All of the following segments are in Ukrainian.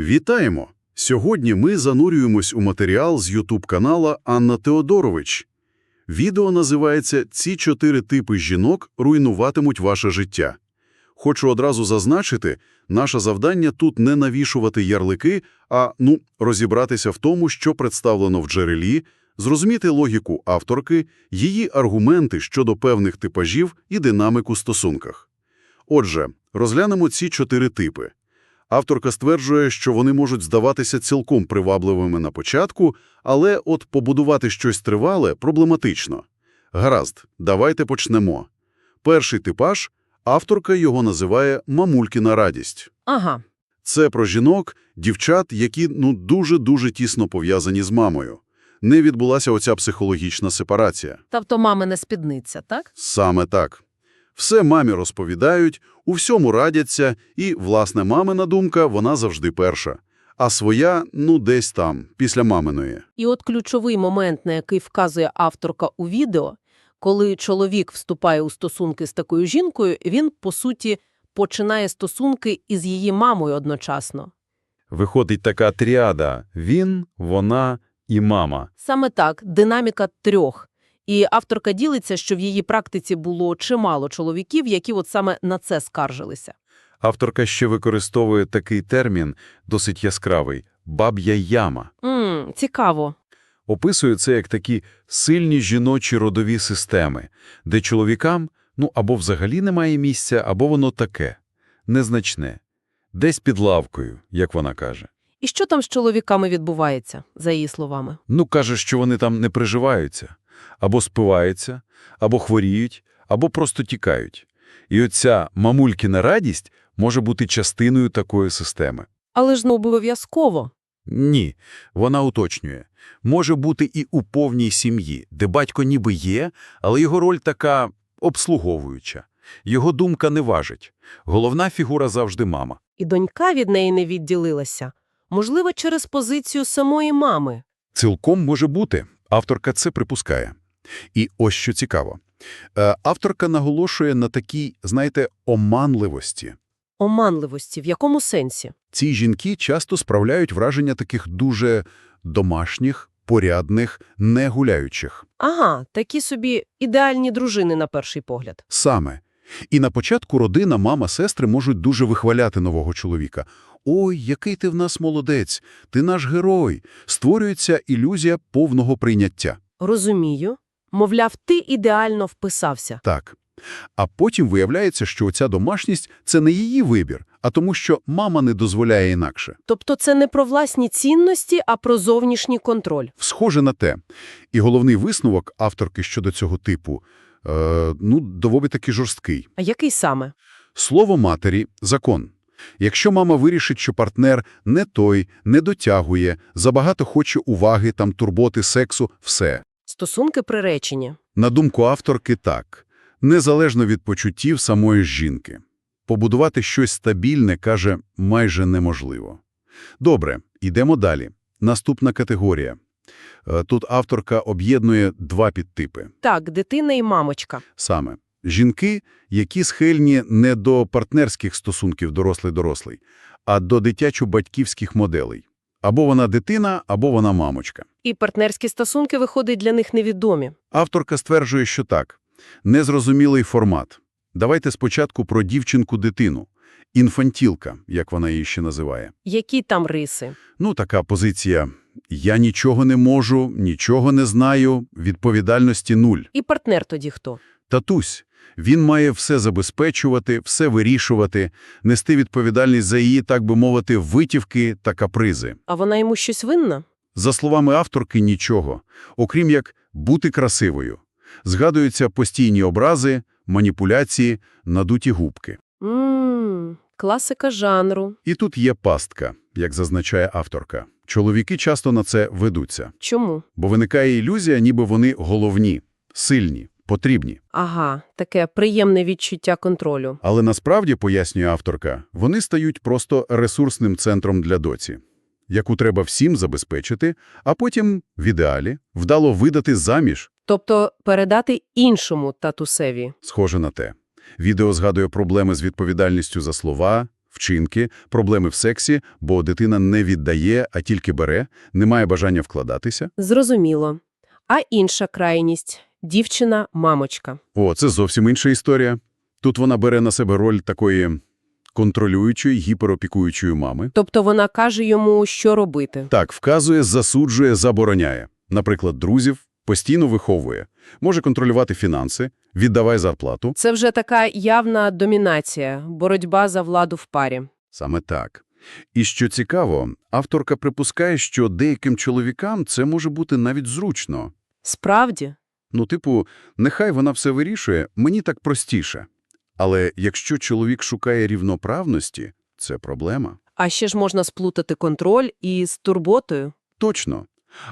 Вітаємо! Сьогодні ми занурюємось у матеріал з YouTube-канала Анна Теодорович. Відео називається «Ці чотири типи жінок руйнуватимуть ваше життя». Хочу одразу зазначити, наше завдання тут не навішувати ярлики, а, ну, розібратися в тому, що представлено в джерелі, зрозуміти логіку авторки, її аргументи щодо певних типажів і динамику стосунках. Отже, розглянемо ці чотири типи. Авторка стверджує, що вони можуть здаватися цілком привабливими на початку, але от побудувати щось тривале проблематично. Гаразд, давайте почнемо. Перший типаж – авторка його називає «мамулькіна радість». Ага, Це про жінок, дівчат, які ну дуже-дуже тісно пов'язані з мамою. Не відбулася оця психологічна сепарація. тобто мамина спідниця, так? Саме так. Все мамі розповідають, у всьому радяться, і, власне, мамина думка, вона завжди перша. А своя, ну, десь там, після маминої. І от ключовий момент, на який вказує авторка у відео, коли чоловік вступає у стосунки з такою жінкою, він, по суті, починає стосунки із її мамою одночасно. Виходить така тріада – він, вона і мама. Саме так, динаміка трьох. І авторка ділиться, що в її практиці було чимало чоловіків, які от саме на це скаржилися. Авторка ще використовує такий термін, досить яскравий – «баб'я яма». Мм, цікаво. Описує це як такі сильні жіночі родові системи, де чоловікам ну або взагалі немає місця, або воно таке, незначне, десь під лавкою, як вона каже. І що там з чоловіками відбувається, за її словами? Ну, каже, що вони там не приживаються, або спиваються, або хворіють, або просто тікають. І оця мамулькіна радість може бути частиною такої системи. Але ж не обов'язково. Ні, вона уточнює. Може бути і у повній сім'ї, де батько ніби є, але його роль така обслуговуюча. Його думка не важить. Головна фігура завжди мама. І донька від неї не відділилася. Можливо, через позицію самої мами. Цілком може бути. Авторка це припускає. І ось що цікаво. Е, Авторка наголошує на такій, знаєте, оманливості. Оманливості. В якому сенсі? Ці жінки часто справляють враження таких дуже домашніх, порядних, не гуляючих. Ага, такі собі ідеальні дружини на перший погляд. Саме. І на початку родина, мама, сестри можуть дуже вихваляти нового чоловіка. «Ой, який ти в нас молодець! Ти наш герой!» Створюється ілюзія повного прийняття. Розумію. Мовляв, ти ідеально вписався. Так. А потім виявляється, що оця домашність – це не її вибір, а тому, що мама не дозволяє інакше. Тобто це не про власні цінності, а про зовнішній контроль. Схоже на те. І головний висновок авторки щодо цього типу е, ну, доволі таки жорсткий. А який саме? Слово матері – закон. Якщо мама вирішить, що партнер не той, не дотягує, забагато хоче уваги, там турботи, сексу – все. Стосунки приречені. На думку авторки – так. Незалежно від почуттів самої жінки. Побудувати щось стабільне, каже, майже неможливо. Добре, йдемо далі. Наступна категорія. Е, Тут авторка об'єднує два підтипи. Так, дитина і мамочка. Саме жінки, які схильні не до партнерських стосунків дорослий-дорослий, а до дитячо-батьківських моделей. Або вона дитина, або вона мамочка. І партнерські стосунки виходять для них невідомі. Авторка стверджує, що так. Незрозумілий формат. Давайте спочатку про дівчинку-дитину. Інфантілка, як вона її ще називає. Які там риси? Ну, така позиція «я нічого не можу, нічого не знаю, відповідальності нуль». І партнер тоді хто? Татусь. Він має все забезпечувати, все вирішувати, нести відповідальність за її, так би мовити, витівки та капризи. А вона йому щось винна? За словами авторки, нічого, окрім як бути красивою. Згадуються постійні образи, маніпуляції, надуті губки. Ммм, класика жанру. І тут є пастка, як зазначає авторка. Чоловіки часто на це ведуться, Чому? бо виникає ілюзія, ніби вони головні, сильні, потрібні. Ага, таке приємне відчуття контролю. Але насправді, пояснює авторка, вони стають просто ресурсним центром для доці, яку треба всім забезпечити, а потім, в ідеалі, вдало видати заміж, Тобто передати іншому татусеві. схоже на те. Відео згадує проблеми з відповідальністю за слова, вчинки, проблеми в сексі, бо дитина не віддає, а тільки бере, не має бажання вкладатися. Зрозуміло. А інша крайність – дівчина-мамочка. О, це зовсім інша історія. Тут вона бере на себе роль такої контролюючої, гіперопікуючої мами. Тобто вона каже йому, що робити. Так, вказує, засуджує, забороняє. Наприклад, друзів постійно виховує. Може контролювати фінанси, віддавай зарплату. Це вже така явна домінація, боротьба за владу в парі. Саме так. І що цікаво, авторка припускає, що деяким чоловікам це може бути навіть зручно. Справді? Ну, типу, нехай вона все вирішує, мені так простіше. Але якщо чоловік шукає рівноправності, це проблема. А ще ж можна сплутати контроль із турботою. Точно.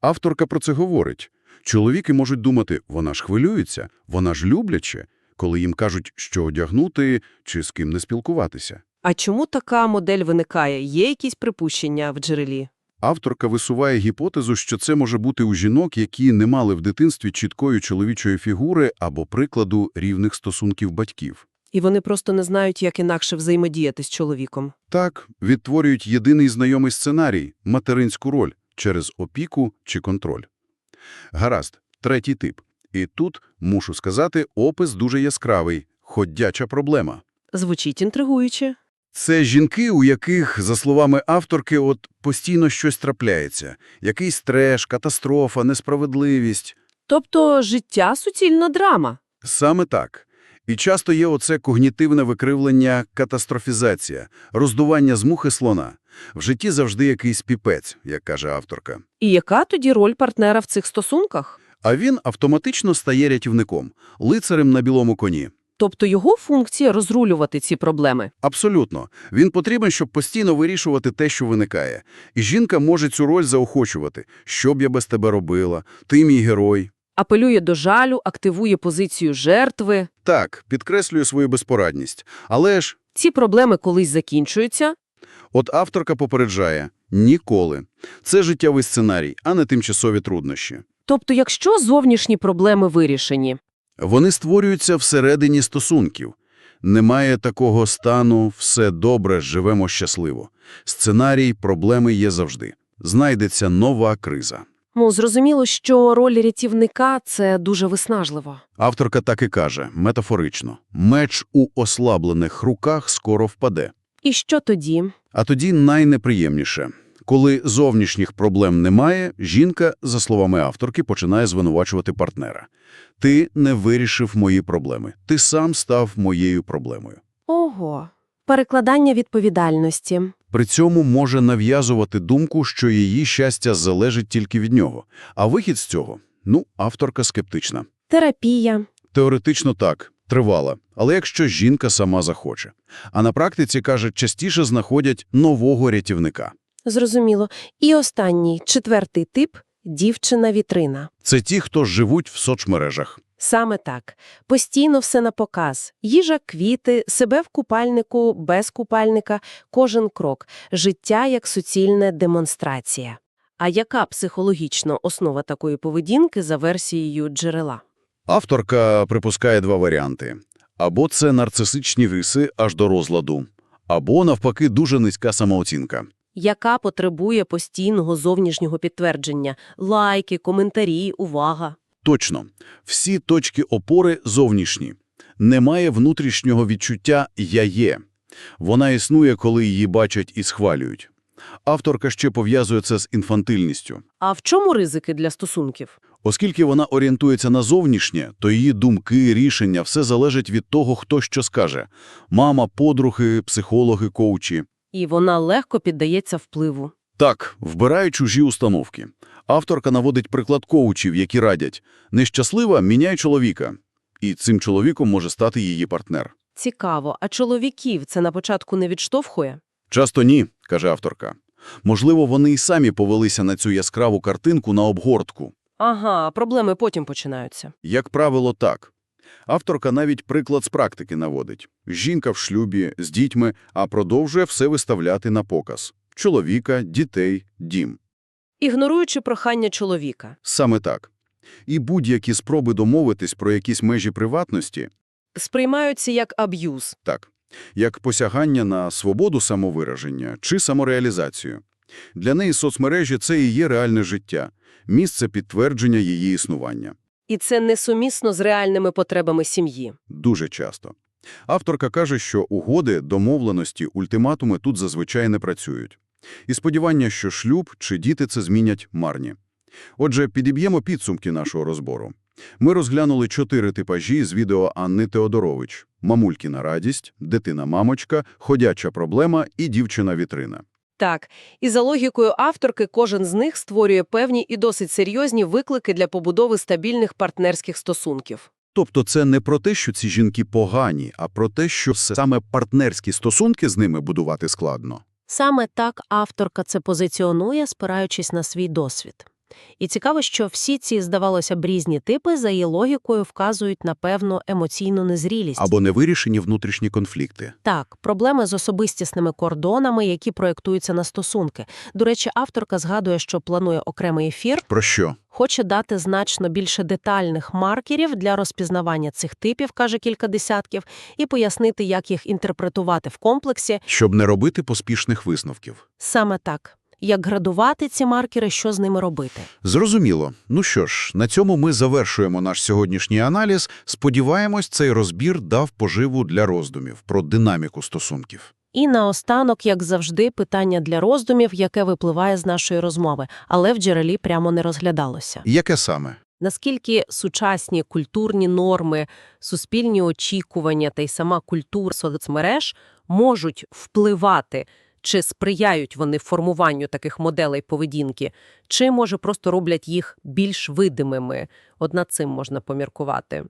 Авторка про це говорить. Чоловіки можуть думати, вона ж хвилюється, вона ж любляче, коли їм кажуть, що одягнути чи з ким не спілкуватися. А чому така модель виникає? Є якісь припущення в джерелі? Авторка висуває гіпотезу, що це може бути у жінок, які не мали в дитинстві чіткої чоловічої фігури або прикладу рівних стосунків батьків. І вони просто не знають, як інакше взаємодіяти з чоловіком. Так, відтворюють єдиний знайомий сценарій – материнську роль через опіку чи контроль. Гаразд, третій тип. І тут, мушу сказати, опис дуже яскравий – ходяча проблема. Звучить інтригуюче. Це жінки, у яких, за словами авторки, от постійно щось трапляється. Якийсь треш, катастрофа, несправедливість. Тобто життя – суцільна драма. Саме так. І часто є оце когнітивне викривлення, катастрофізація, роздування з мухи слона. В житті завжди якийсь піпець, як каже авторка. І яка тоді роль партнера в цих стосунках? А він автоматично стає рятівником, лицарем на білому коні. Тобто його функція – розрулювати ці проблеми. Абсолютно. Він потрібен, щоб постійно вирішувати те, що виникає. І жінка може цю роль заохочувати. Що б я без тебе робила? Ти мій герой. Апелює до жалю, активує позицію жертви. Так, підкреслює свою безпорадність. Але ж, Ці проблеми колись закінчуються. от авторка попереджає – ніколи. Це життєвий сценарій, а не тимчасові труднощі. Тобто якщо зовнішні проблеми вирішені, Вони створюються всередині стосунків. Немає такого стану «все добре, живемо щасливо». Сценарій проблеми є завжди. Знайдеться нова криза. ну, зрозуміло, що роль рятівника – це дуже виснажливо. Авторка так і каже, метафорично. Меч у ослаблених руках скоро впаде. І що тоді? А тоді найнеприємніше. Коли зовнішніх проблем немає, жінка, за словами авторки, починає звинувачувати партнера. «Ти не вирішив мої проблеми. Ти сам став моєю проблемою». Ого. Перекладання відповідальності. При цьому може нав'язувати думку, що її щастя залежить тільки від нього. А вихід з цього? Ну, авторка скептична. Терапія. Теоретично так, тривала. Але якщо жінка сама захоче. А на практиці, каже, частіше знаходять нового рятівника. Зрозуміло. І останній, четвертий тип – дівчина-вітрина. Це ті, хто живуть в соцмережах. Саме так. Постійно все на показ. Їжа, квіти, себе в купальнику, без купальника, кожен крок. Життя як суцільна демонстрація. А яка психологічна основа такої поведінки за версією джерела? Авторка припускає два варіанти. Або це нарцисичні риси аж до розладу, або, навпаки, дуже низька самооцінка. Яка потребує постійного зовнішнього підтвердження – лайки, коментарі, увага. Точно. Всі точки опори зовнішні. Немає внутрішнього відчуття «я є». Вона існує, коли її бачать і схвалюють. Авторка ще пов'язує це з інфантильністю. А в чому ризики для стосунків? Оскільки вона орієнтується на зовнішнє, то її думки, рішення – все залежить від того, хто що скаже. Мама, подруги, психологи, коучі. І вона легко піддається впливу. Так, вбирає чужі установки. Авторка наводить приклад коучів, які радять «нещаслива – міняй чоловіка». І цим чоловіком може стати її партнер. Цікаво, а чоловіків це на початку не відштовхує? Часто ні, каже авторка. Можливо, вони й самі повелися на цю яскраву картинку на обгортку. Ага, проблеми потім починаються. Як правило, так. Авторка навіть приклад з практики наводить. Жінка в шлюбі, з дітьми, а продовжує все виставляти на показ. Чоловіка, дітей, дім. Ігноруючи прохання чоловіка. Саме так. І будь-які спроби домовитись про якісь межі приватності Сприймаються як аб'юз. Так. як посягання на свободу самовираження чи самореалізацію. Для неї соцмережі – це і є реальне життя, місце підтвердження її існування. І це несумісно з реальними потребами сім'ї. Дуже часто. Авторка каже, що угоди, домовленості, ультиматуми тут зазвичай не працюють. І сподівання, що шлюб чи діти це змінять марні. Отже, підіб'ємо підсумки нашого розбору. Ми розглянули чотири типажі з відео Анни Теодорович. Мамулькіна радість, дитина-мамочка, ходяча проблема і дівчина-вітрина. Так, і за логікою авторки кожен з них створює певні і досить серйозні виклики для побудови стабільних партнерських стосунків. Тобто це не про те, що ці жінки погані, а про те, що саме партнерські стосунки з ними будувати складно. Саме так авторка це позиціонує, спираючись на свій досвід. І цікаво, що всі ці, здавалося б, різні типи за її логікою вказують на певну емоційну незрілість. Або невирішені внутрішні конфлікти. Так, проблеми з особистісними кордонами, які проєктуються на стосунки. До речі, авторка згадує, що планує окремий ефір, Про що? хоче дати значно більше детальних маркерів для розпізнавання цих типів, каже кілька десятків, і пояснити, як їх інтерпретувати в комплексі. Щоб не робити поспішних висновків. Саме так. Як градувати ці маркери, що з ними робити. Зрозуміло. Ну що ж, на цьому ми завершуємо наш сьогоднішній аналіз. Сподіваємось, цей розбір дав поживу для роздумів про динаміку стосунків. І наостанок, як завжди, питання для роздумів, яке випливає з нашої розмови, але в джерелі прямо не розглядалося. Яке саме? Наскільки сучасні культурні норми, суспільні очікування та й сама культура соцмереж можуть впливати, чи сприяють вони формуванню таких моделей поведінки, чи, може, просто роблять їх більш видимими. От цим можна поміркувати.